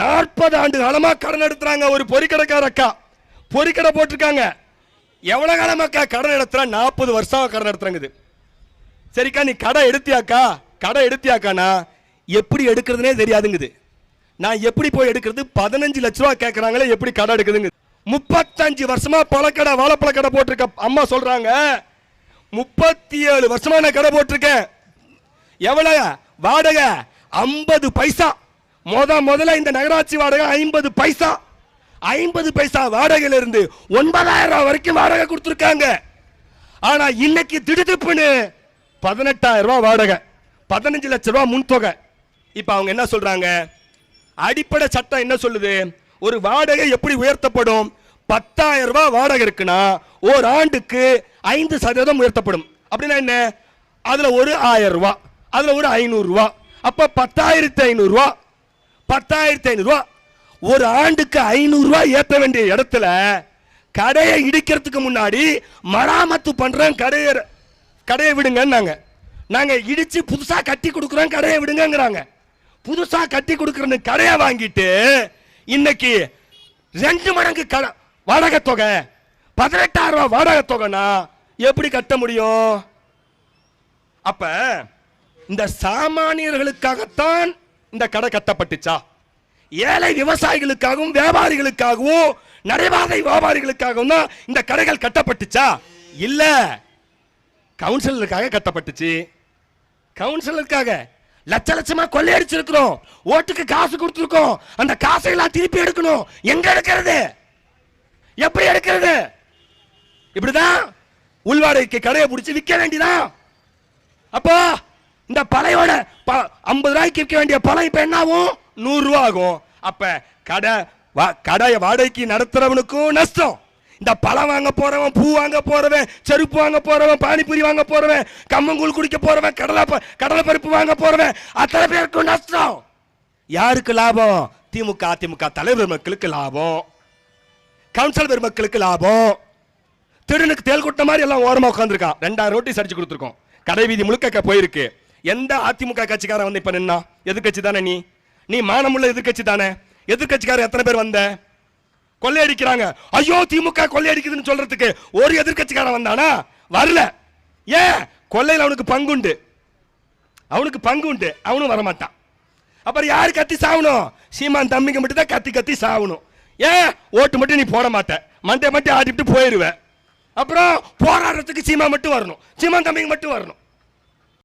நாற்பது ஆண்டு காலமா கடன் எடுத்துறாங்க. ஒரு பொறிக்கடைக்கார அக்கா பொறிக்கடை போட்டிருக்காங்க. எவ்வளவு காலமாக்கா கடன் எடுத்துறா? நாற்பது வருஷம் கடன் எடுத்துறாங்க சரிக்கா நீ கடை எடுத்தியாக்கா? கடை எடுத்தியாக்கானா? எப்படி எடுக்கிறதுனே தெரியாதுங்குது. நான் எப்படி போய் எடுக்கிறது? பதினஞ்சு லட்ச ரூபா கேட்கறாங்களே எப்படி கடை எடுக்குதுங்க முப்பத்தஞ்சு வருஷமா பழக்கடை வாழைப்பழ கடை போட்டிருக்க அம்மா சொல்றாங்க. முப்பத்தி ஏழு வருஷமா நான் கடை போட்டிருக்கேன். எவ்வளவு? வாடகை ஐம்பது பைசா. முத முதல்ல இந்த நகராட்சி வாடகை ஐம்பது பைசா. ஐம்பது பைசா வாடகையில இருந்து ஒன்பதாயிரம் ரூபாய் வரைக்கும் வாடகை கொடுத்துருக்காங்க. ஆனா இன்னைக்கு திடுதிப்புன்னு பதினெட்டாயிரம் ரூபாய் வாடகை. பதினஞ்சு லட்சம் ரூபாய் முன்தொகை. இப்போ அவங்க என்ன சொல்றாங்க? அடிப்படை சட்டம் என்ன சொல்லுது? ஒரு வாடகை எப்படி உயர்த்தப்படும்? பத்தாயிரம் ரூபாய் வாடகை இருக்குன்னா ஒரு ஆண்டுக்கு ஐந்து சதவீதம் உயர்த்தப்படும். அப்படின்னா என்ன? அதுல ஒரு ஆயிரம் ரூபாய். அதுல ஒரு ஐநூறு ரூபாய். அப்ப பத்தாயிரத்தி ஐநூறு ரூபாய். பத்தாயிரத்தி ஐநூறுவா ஒரு ஆண்டுக்கு ஐநூறுரூவா ஏற்ற வேண்டிய இடத்துல கடையை இடிக்கிறதுக்கு முன்னாடி மராமத்து பண்ணுறோம் கடையை கடையை விடுங்கன்னாங்க நாங்கள் இடித்து புதுசாக கட்டி கொடுக்குறோம் கடையை விடுங்கங்கிறாங்க. புதுசாக கட்டி கொடுக்குறேன்னு கடையை வாங்கிட்டு இன்னைக்கு ரெண்டு மடங்கு கடை வாடகை தொகை பதினெட்டாயிரம் ரூபாய் வாடகை தொகைனா எப்படி கட்ட முடியும்? அப்போ இந்த சாமானியர்களுக்காகத்தான் இந்த கடை கட்டப்பட்டுச்சா? ஏழை விவசாயிகளுக்காகவும் வியாபாரிகளுக்காகவும் நடைபாதை வியாபாரிகளுக்காகவும் தான் இந்த கடைகள் கட்டப்பட்டுச்சா? இல்ல. கவுன்சிலருக்காக கட்டப்பட்டுச்சு. கவுன்சிலருக்காக லட்ச லட்சமா கொள்ளையடிச்சிருக்கிறோம். ஓட்டுக்கு காசு கொடுத்துருக்கோம். அந்த காசை எல்லாம் திருப்பி எடுக்கணும். எங்க எடுக்கிறது? எப்படி எடுக்கிறது? இப்படிதான் உள்வாடகைக்கு கடையை பிடிச்சி விற்க வேண்டியதான் அப்போ இந்த பழையோட ஐம்பது ரூபாய்க்கு விற்க வேண்டிய பழம் இப்ப என்ன ஆகும் நூறு ரூபா ஆகும். அப்ப கடை வா- கடையை வாடகைக்கு நடத்துறவனுக்கும் நஷ்டம். இந்த பழம் வாங்க போறவன் பூ வாங்க போறவன் செருப்பு வாங்க போறவன் பானிபூரி வாங்க போறவன் கம்மங்கூழ் குடிக்க போறவன் கடலை ப- கடலை பருப்பு வாங்க போறவன் அத்தனை பேருக்கும் நஷ்டம். யாருக்கு லாபம்? திமுக அதிமுக தலைவர் மக்களுக்கு லாபம். கவுன்சில் பெருமக்களுக்கு லாபம். திருனுக்கு தேல் கொட்ட மாதிரி எல்லாம் ஓரமாக உட்காந்துருக்கான் ரெண்டாயிரம் ரோட்டி சரிச்சு கொடுத்துருக்கோம். கடை வீதி முழுக்க போயிருக்கு. எந்த அதிமுக கட்சிக்காரன் வந்து இப்ப நின்னா? எதிர்க்கட்சி தானே நீ? நீ மானமுள்ள எதிர்க்கட்சி தானே எதிர்க்கட்சிக்காரன் எத்தனை பேர் வந்த? கொள்ளையடிக்கிறாங்க. ஐயோ திமுக கொள்ளையடிக்குதுன்னு சொல்றதுக்கு ஒரு எதிர்க்கட்சிக்காரன் வந்தானா? வரல. ஏன்? கொள்ளையில் அவனுக்கு பங்குண்டு. அவனுக்கு பங்கு உண்டு அவனும் வரமாட்டான். அப்புறம் யார் கத்தி சாவணும்? சீமான் தம்பிங்க மட்டும் தான் கத்தி கத்தி சாவணும். ஏன்? ஓட்டு மட்டும் நீ போட மாட்ட. மண்டே மட்டும் ஆடிட்டு போயிருவ. அப்புறம் போராடுறதுக்கு சீமா மட்டும் வரணும். சீமான் தம்பிங்க மட்டும் வரணும்.